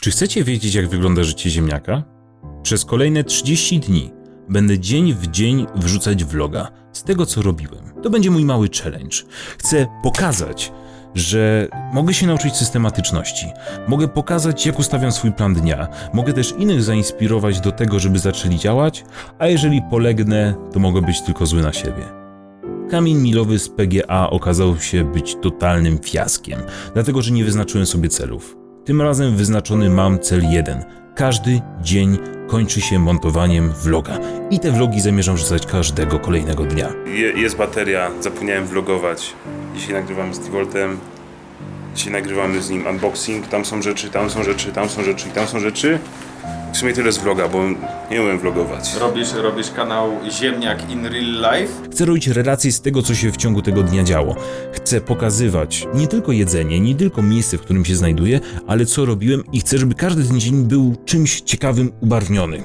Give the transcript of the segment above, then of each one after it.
Czy chcecie wiedzieć, jak wygląda życie ziemniaka? Przez kolejne 30 dni będę dzień w dzień wrzucać vloga z tego, co robiłem. To będzie mój mały challenge. Chcę pokazać, że mogę się nauczyć systematyczności. Mogę pokazać, jak ustawiam swój plan dnia. Mogę też innych zainspirować do tego, żeby zaczęli działać, a jeżeli polegnę, to mogę być tylko zły na siebie. Kamień milowy z PGA okazał się być totalnym fiaskiem, dlatego że nie wyznaczyłem sobie celów. Tym razem wyznaczony mam cel jeden. Każdy dzień kończy się montowaniem vloga. I te vlogi zamierzam rzucać każdego kolejnego dnia. jest bateria, zapomniałem vlogować. Dzisiaj nagrywamy z Divoltem. Dzisiaj nagrywamy z nim unboxing. Tam są rzeczy, tam są rzeczy, tam są rzeczy i tam są rzeczy. W sumie tyle z vloga, bo nie umiem vlogować. Robisz, robisz kanał Ziemniak in Real Life? Chcę robić relacje z tego, co się w ciągu tego dnia działo. Chcę pokazywać nie tylko jedzenie, nie tylko miejsce, w którym się znajduję, ale co robiłem i chcę, żeby każdy ten dzień był czymś ciekawym, ubarwniony.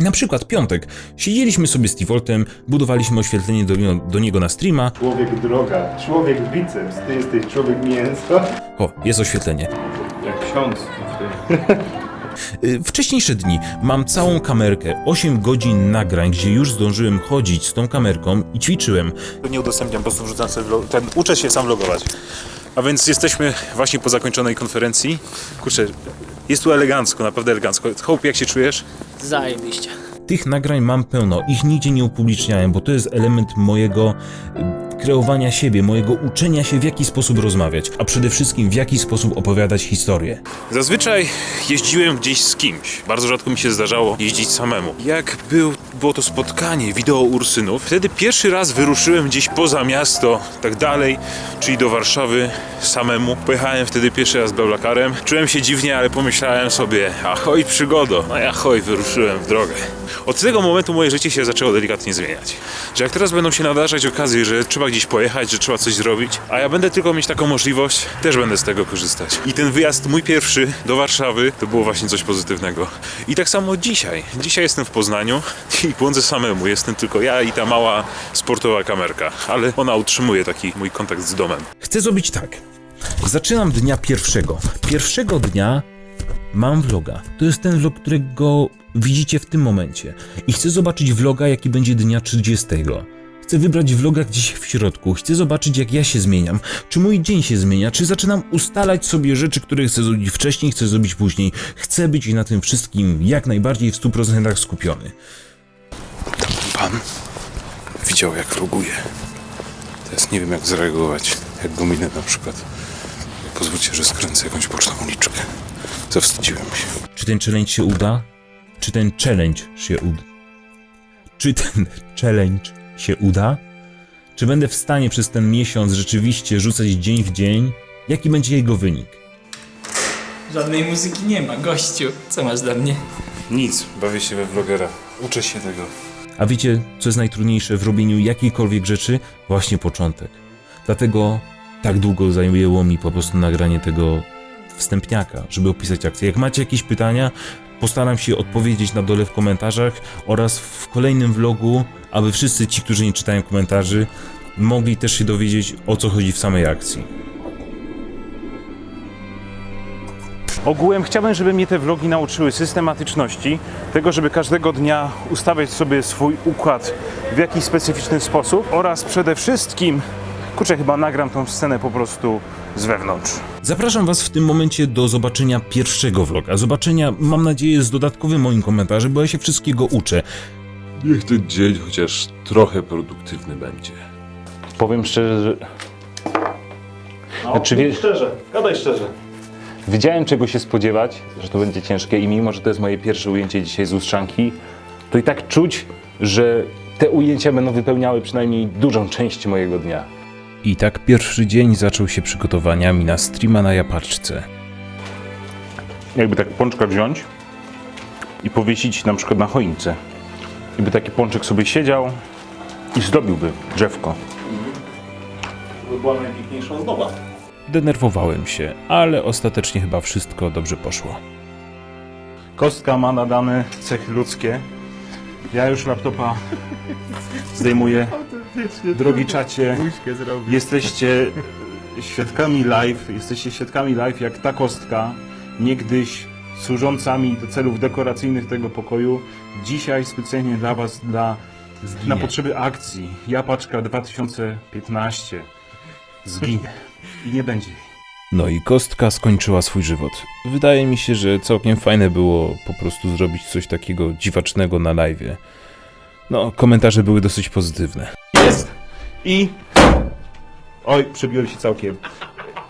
Na przykład piątek. Siedzieliśmy sobie z Tivoltem, budowaliśmy oświetlenie do, do niego na streama. Człowiek droga, człowiek biceps, ty jesteś człowiek mięso. O, jest oświetlenie. Jak ksiądz. Y, Wcześniejsze dni mam całą kamerkę, 8 godzin nagrań, gdzie już zdążyłem chodzić z tą kamerką i ćwiczyłem. nie udostępniam, po prostu wrzucam sobie vlog, ten, uczę się sam vlogować. A więc jesteśmy właśnie po zakończonej konferencji. Kurczę, jest tu elegancko, naprawdę elegancko. Hope, jak się czujesz? Zajebiście. Tych nagrań mam pełno, ich nigdzie nie upubliczniałem, bo to jest element mojego kreowania siebie, mojego uczenia się w jaki sposób rozmawiać, a przede wszystkim w jaki sposób opowiadać historię. Zazwyczaj jeździłem gdzieś z kimś. Bardzo rzadko mi się zdarzało jeździć samemu. Jak był, było to spotkanie wideo Ursynów, wtedy pierwszy raz wyruszyłem gdzieś poza miasto, tak dalej, czyli do Warszawy samemu. Pojechałem wtedy pierwszy raz Beulakarem. Czułem się dziwnie, ale pomyślałem sobie, ahoj przygodo, no i ahoj, wyruszyłem w drogę. Od tego momentu moje życie się zaczęło delikatnie zmieniać. Że jak teraz będą się nadarzać okazje, że trzeba gdzieś pojechać, że trzeba coś zrobić, a ja będę tylko mieć taką możliwość, też będę z tego korzystać. I ten wyjazd mój pierwszy do Warszawy to było właśnie coś pozytywnego. I tak samo dzisiaj. Dzisiaj jestem w Poznaniu i błądzę samemu. Jestem tylko ja i ta mała sportowa kamerka, ale ona utrzymuje taki mój kontakt z domem. Chcę zrobić tak. Zaczynam dnia pierwszego. Pierwszego dnia mam vloga. To jest ten vlog, którego widzicie w tym momencie. I chcę zobaczyć vloga, jaki będzie dnia 30. Chcę wybrać vloga gdzieś w środku. Chcę zobaczyć, jak ja się zmieniam. Czy mój dzień się zmienia? Czy zaczynam ustalać sobie rzeczy, które chcę zrobić wcześniej, chcę zrobić później? Chcę być na tym wszystkim jak najbardziej w 100% skupiony. Pan widział, jak vloguje. Teraz nie wiem, jak zareagować. Jak go minę na przykład. Pozwólcie, że skręcę jakąś boczną uliczkę. Zawstydziłem się. Czy ten challenge się uda? Czy ten challenge się uda? Czy ten challenge się uda? Czy będę w stanie przez ten miesiąc rzeczywiście rzucać dzień w dzień? Jaki będzie jego wynik? Żadnej muzyki nie ma, gościu. Co masz dla mnie? Nic, bawię się we vlogera. Uczę się tego. A wiecie, co jest najtrudniejsze w robieniu jakiejkolwiek rzeczy? Właśnie początek. Dlatego tak długo zajęło mi po prostu nagranie tego wstępniaka, żeby opisać akcję. Jak macie jakieś pytania, postaram się odpowiedzieć na dole w komentarzach oraz w kolejnym vlogu, aby wszyscy ci, którzy nie czytają komentarzy, mogli też się dowiedzieć o co chodzi w samej akcji. Ogółem chciałbym, żeby mnie te vlogi nauczyły systematyczności, tego, żeby każdego dnia ustawiać sobie swój układ w jakiś specyficzny sposób oraz przede wszystkim, kurczę, chyba nagram tą scenę po prostu z wewnątrz. Zapraszam Was w tym momencie do zobaczenia pierwszego vloga. Zobaczenia, mam nadzieję, z dodatkowym moim komentarzem, bo ja się wszystkiego uczę. Niech ten dzień chociaż trochę produktywny będzie. Powiem szczerze, że... Znaczy, wie... Szczerze, gadaj szczerze. Wiedziałem czego się spodziewać, że to będzie ciężkie i mimo, że to jest moje pierwsze ujęcie dzisiaj z Ustrzanki, to i tak czuć, że te ujęcia będą wypełniały przynajmniej dużą część mojego dnia. I tak pierwszy dzień zaczął się przygotowaniami na streama na Japaczce. Jakby tak pączka wziąć i powiesić na przykład na choince. I by taki pączek sobie siedział i zdobiłby drzewko. To by była najpiękniejsza ozdoba. Denerwowałem się, ale ostatecznie chyba wszystko dobrze poszło. Kostka ma nadane cechy ludzkie. Ja już laptopa zdejmuję. Drogi czacie, jesteście świadkami live, jesteście świadkami live, jak ta kostka niegdyś służąca mi do celów dekoracyjnych tego pokoju. Dzisiaj specjalnie dla Was, dla, na potrzeby akcji Japaczka 2015 zginie i nie będzie jej. No i kostka skończyła swój żywot. Wydaje mi się, że całkiem fajne było po prostu zrobić coś takiego dziwacznego na live. No, komentarze były dosyć pozytywne. Jest! I... Oj, przebiłem się całkiem.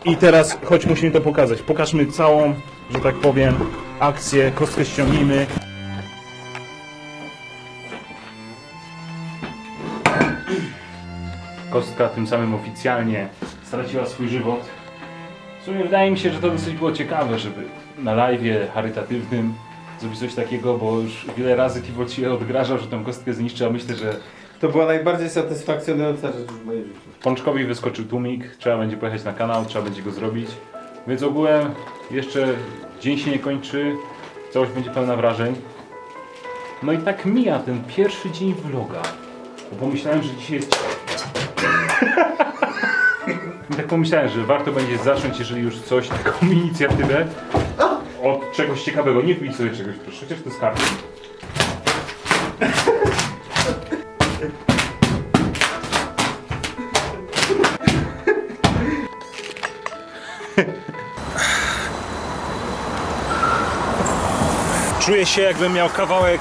I teraz, choć musimy to pokazać. Pokażmy całą, że tak powiem, akcję. Kostkę ściągnijmy. Kostka tym samym oficjalnie straciła swój żywot. W sumie wydaje mi się, że to dosyć było ciekawe, żeby na live charytatywnym zrobić coś takiego, bo już wiele razy Keyboard się odgrażał, że tę kostkę zniszczy, a myślę, że To była najbardziej satysfakcjonująca rzecz w mojej życiu. Pączkowi wyskoczył tłumik, trzeba będzie pojechać na kanał, trzeba będzie go zrobić. Więc ogółem jeszcze dzień się nie kończy, całość będzie pełna wrażeń. No i tak mija ten pierwszy dzień vloga. Bo pomyślałem, że dzisiaj jest... I tak pomyślałem, że warto będzie zacząć, jeżeli już coś, taką inicjatywę od czegoś ciekawego. Nie wbij sobie czegoś, proszę, chociaż to jest karty. Czuję się jakbym miał kawałek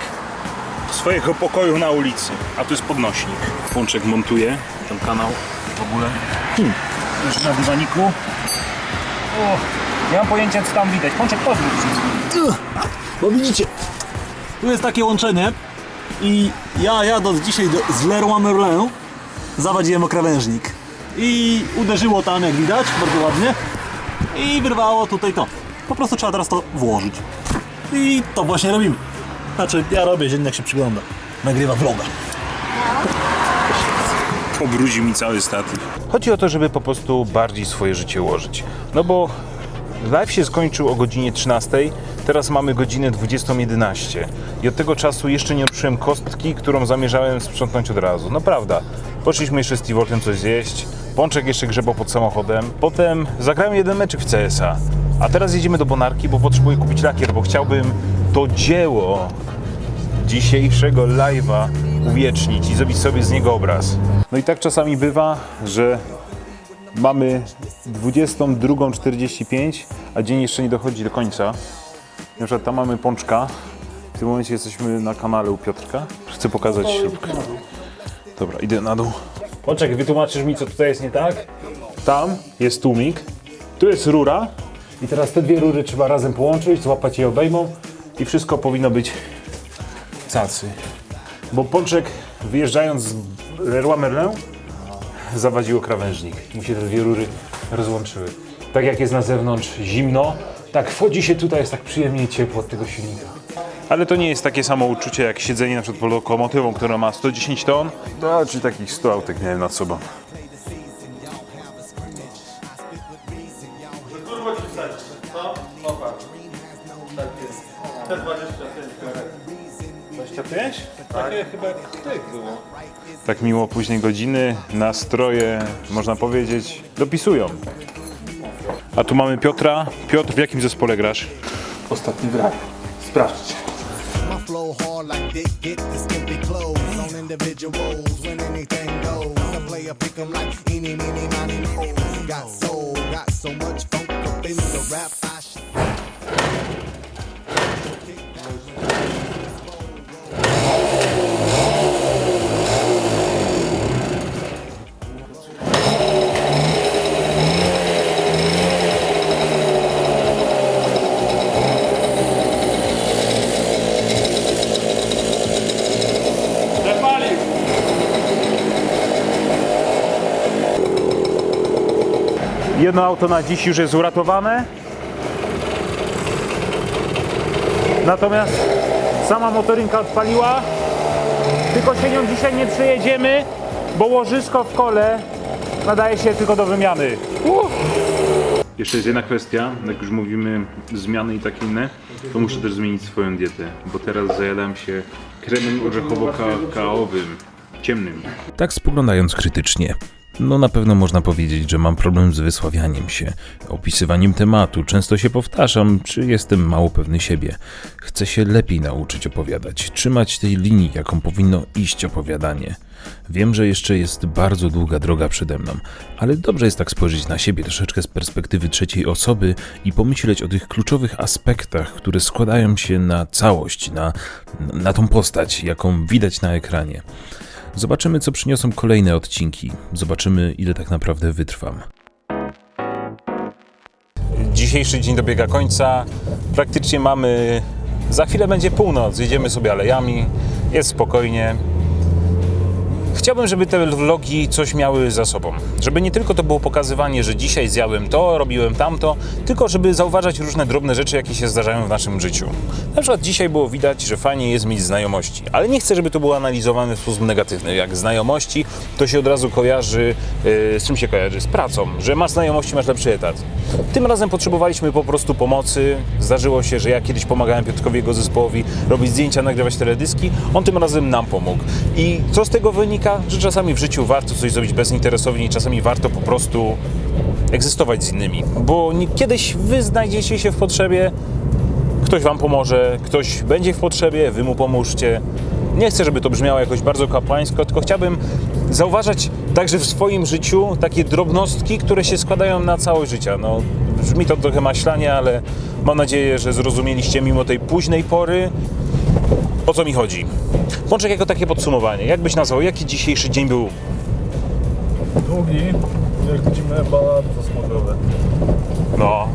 swojego pokoju na ulicy. A tu jest podnośnik. Pączek montuje ten kanał w ogóle. Leży na dywaniku. O, nie mam pojęcia co tam widać. Pączek pozwól. Bo widzicie, tu jest takie łączenie i ja jadąc dzisiaj do, z Leroy Merlin zawadziłem o krawężnik i uderzyło tam jak widać, bardzo ładnie i wyrwało tutaj to. Po prostu trzeba teraz to włożyć. I to właśnie robimy. Znaczy ja robię, dziennik się przygląda. Nagrywa vloga. Pobrudził mi cały statyw. Chodzi o to, żeby po prostu bardziej swoje życie ułożyć. No bo live się skończył o godzinie 13, teraz mamy godzinę 20.11 i od tego czasu jeszcze nie ruszyłem kostki, którą zamierzałem sprzątnąć od razu. No prawda, poszliśmy jeszcze z Tivoltem coś zjeść, Pączek jeszcze grzebał pod samochodem, potem zagrałem jeden meczek w CS-a, a teraz jedziemy do Bonarki, bo potrzebuję kupić lakier, bo chciałbym to dzieło dzisiejszego live'a uwiecznić i zrobić sobie z niego obraz. No i tak czasami bywa, że mamy 22.45, a dzień jeszcze nie dochodzi do końca. Na przykład tam mamy pączka. W tym momencie jesteśmy na kanale u Piotrka. Chcę pokazać śrubkę. Dobra, idę na dół. Pączek, wytłumaczysz mi, co tutaj jest nie tak? Tam jest tłumik, tu jest rura i teraz te dwie rury trzeba razem połączyć, złapać je obejmą i wszystko powinno być cacy. Bo Pączek wyjeżdżając z Leroy Merlin zawadziło krawężnik. Mu się te dwie rury rozłączyły. Tak jak jest na zewnątrz zimno, tak wchodzi się tutaj, jest tak przyjemnie i ciepło od tego silnika. Ale to nie jest takie samo uczucie jak siedzenie na przykład pod lokomotywą, która ma 110 ton. No, czyli takich 100 autek miałem nad sobą. Te 25 karet. 25? Takie chyba jak tych było. Tak miło późnej godziny, nastroje, można powiedzieć, dopisują. A tu mamy Piotra. Piotr, w jakim zespole grasz? Ostatni w raju. Sprawdźcie. My flow hard like dick, get the skimpy clothes on individuals when anything goes. I play a pick 'em like eeny, meeny, miny, mo. Got soul, got so much funk up in the rap. I sh- Jedno auto na dziś już jest uratowane. Natomiast sama motorynka odpaliła. Tylko się nią dzisiaj nie przejedziemy, bo łożysko w kole nadaje się tylko do wymiany. Jeszcze jest jedna kwestia, jak już mówimy zmiany i takie inne, to muszę też zmienić swoją dietę, bo teraz zajadam się kremem orzechowo-kakaowym, ciemnym. Tak spoglądając krytycznie. No na pewno można powiedzieć, że mam problem z wysławianiem się, opisywaniem tematu, często się powtarzam, czy jestem mało pewny siebie. Chcę się lepiej nauczyć opowiadać, trzymać tej linii, jaką powinno iść opowiadanie. Wiem, że jeszcze jest bardzo długa droga przede mną, ale dobrze jest tak spojrzeć na siebie troszeczkę z perspektywy trzeciej osoby i pomyśleć o tych kluczowych aspektach, które składają się na całość, na, na tą postać, jaką widać na ekranie. Zobaczymy, co przyniosą kolejne odcinki. Zobaczymy, ile tak naprawdę wytrwam. Dzisiejszy dzień dobiega końca. Praktycznie mamy. Za chwilę będzie północ. Jedziemy sobie alejami. Jest spokojnie. Chciałbym, żeby te vlogi coś miały za sobą. Żeby nie tylko to było pokazywanie, że dzisiaj zjadłem to, robiłem tamto, tylko żeby zauważać różne drobne rzeczy, jakie się zdarzają w naszym życiu. Na przykład dzisiaj było widać, że fajnie jest mieć znajomości, ale nie chcę, żeby to było analizowane w sposób negatywny. Jak znajomości, to się od razu kojarzy, yy, z czym się kojarzy? Z pracą, że masz znajomości, masz lepszy etat. Tym razem potrzebowaliśmy po prostu pomocy. Zdarzyło się, że ja kiedyś pomagałem Piotrkowi jego zespołowi robić zdjęcia, nagrywać teledyski. On tym razem nam pomógł. I co z tego wynika? Że czasami w życiu warto coś zrobić bezinteresownie, czasami warto po prostu egzystować z innymi. Bo kiedyś wy znajdziecie się w potrzebie, ktoś wam pomoże, ktoś będzie w potrzebie, wy mu pomóżcie. Nie chcę, żeby to brzmiało jakoś bardzo kapłańsko, tylko chciałbym zauważać także w swoim życiu takie drobnostki, które się składają na całość życia. No, brzmi to trochę maślanie, ale mam nadzieję, że zrozumieliście mimo tej późnej pory, o co mi chodzi. Pączek jako takie podsumowanie. Jak byś nazwał, jaki dzisiejszy dzień był? Długi, jak widzimy, bardzo smogowe. No,